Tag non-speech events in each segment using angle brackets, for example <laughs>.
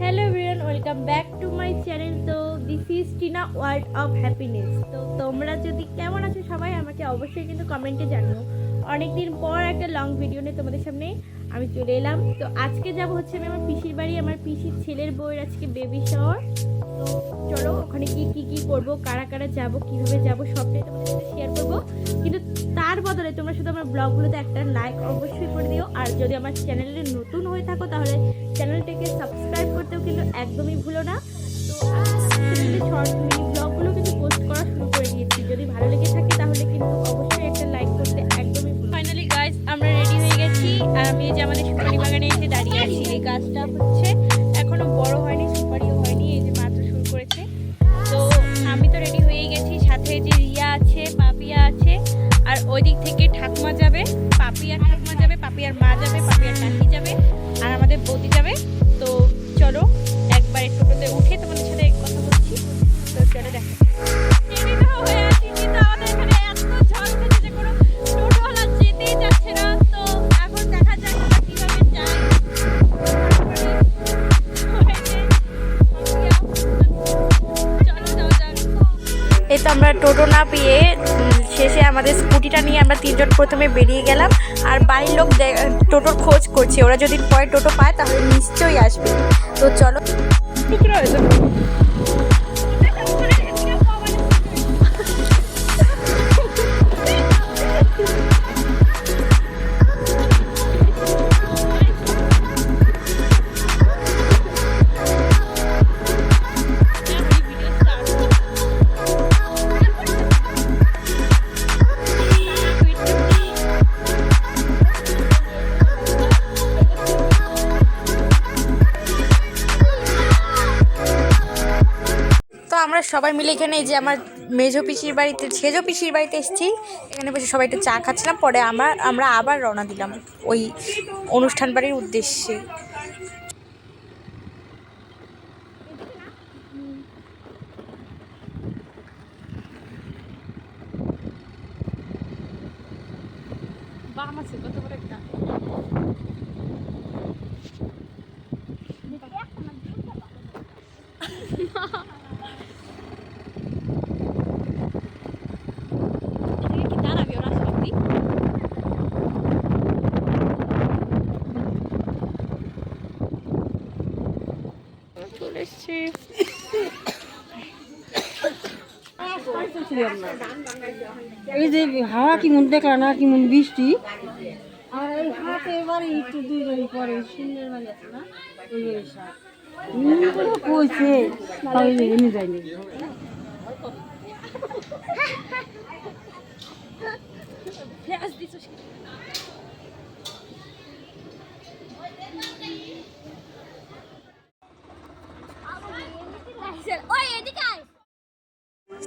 Hello everyone welcome back to my channel তো this is Tina world of happiness তো তোমরা যদি কেমন আছো সবাই আমাকে অবশ্যই কিন্তু কমেন্টে জানিও। অনেকদিন পর একটা লং ভিডিও নিয়ে তোমাদের সামনে আমি চলে এলাম। তো আজকে যাব হচ্ছে আমি আমার পিসির বাড়ি, আমার পিসির ছেলের বউয়ের আজকে বেবি শাওয়ার তো চলো ওখানে কি কি কি করব, কারা কারা যাব, কীভাবে যাব, সবটাই তোমাদের সাথে শেয়ার করব। কিন্তু বদলে তোমরা শুধু আমার ব্লগগুলোতে একটা লাইক অবশ্যই করে দিও। আর যদি আমার চ্যানেলে নতুন হয়ে থাকো, তাহলে চ্যানেলটাকে সাবস্ক্রাইব করতেও কিন্তু একদমই ভুলো না। তো শর্ট মিনি ব্লগগুলো কিন্তু পোস্ট করা শুরু করে দিয়েছি। যদি ভালো লেগে থাকে, তাহলে কিন্তু অবশ্যই একটা লাইক করতে একদমই ফাইনালি গাইস আমরা রেডি হয়ে গেছি। আর আমি যে আমাদের সুপারি বাগানে এসে দাঁড়িয়ে আছি, এই গাছটা হচ্ছে। এখনও বড় হয়নি, সুপারিও হয়নি, এই যে মাত্র শুরু করেছে। তো আমি তো রেডি হয়ে গেছি। সাথে যে রিয়া আছে আর ওই থেকে তো আমরা টোটো না পেয়ে শেষে আমাদের স্কুটিটা নিয়ে আমরা তিনজন প্রথমে বেরিয়ে গেলাম। আর বাড়ির লোক টোটোর খোঁজ করছে। ওরা যদি পরে টোটো পায়, তাহলে নিশ্চয়ই আসবে। তো চলো। সবাই মিলে এখানে এই যে আমার মেজো পিসির বাড়িতে ছেজো পিসির বাড়িতে এসেছি। এখানে বসে সবাই একটু চা খাচ্ছিলাম পরে আমরা আমরা আবার রওনা দিলাম ওই অনুষ্ঠান বাড়ির উদ্দেশ্যে। বাম আছে কত <laughs> বড় একটা এদিকে কি দাঁড়াবি ওরা সত্যি চলে এই যে হাওয়া কেমন দেখলাম না কেমন বৃষ্টি? আর এই হাতে এবারে একটু দুই পরে সুন্দর বাড়ি আছে না? ওই কইছে তাই এনে যায়নি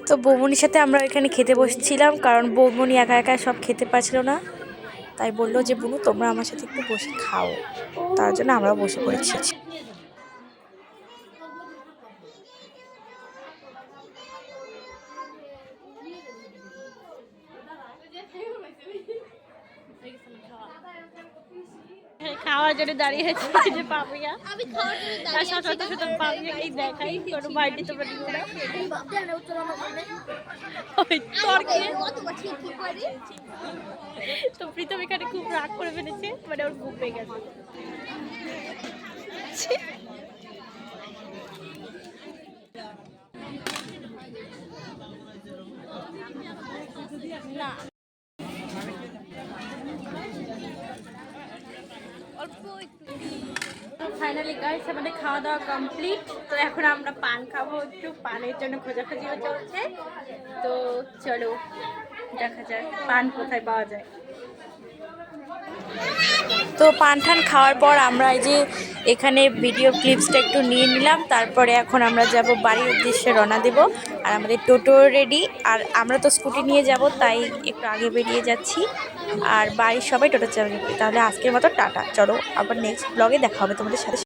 তো বৌমনির সাথে আমরা এখানে খেতে বসেছিলাম, কারণ বৌমনি একা একা সব খেতে পারছিল না। তাই বলল যে, বুনু, তোমরা আমার সাথে একটু বসে খাও। তার জন্য আমরা বসে পড়েছি। খাওয়ার জন্য দাঁড়িয়ে আছে যে পাপিয়া দাঁড়িয়ে সাথে সাথে শুধু পাপিয়াকেই দেখাই কোনো বাড়িতে তো করে। তো প্রীতম এখানে খুব রাগ করে ফেলেছে মানে ওর ঘুম পেয়ে গেছে। না। ফাইনালি গাইস আমাদের খাওয়া দাওয়া কমপ্লিট তো এখন আমরা পান খাব একটু। পানের জন্য খোঁজাখুঁজিও চলছে। তো চলো, দেখা যাক পান কোথায় পাওয়া যায়। তো পান ঠান খাওয়ার পর আমরা এই যে এখানে ভিডিও ক্লিপসটা একটু নিয়ে নিলাম। তারপরে এখন আমরা যাব বাড়ির উদ্দেশ্যে রওনা দেব। আর আমাদের টোটো রেডি আর আমরা তো স্কুটি নিয়ে যাব, তাই একটু আগে বেরিয়ে যাচ্ছি। আর বাড়ির সবাই টোটো চালাবে। তাহলে আজকের মতো টাটা। চলো, আবার নেক্সট ব্লগে দেখা হবে তোমাদের সাথে।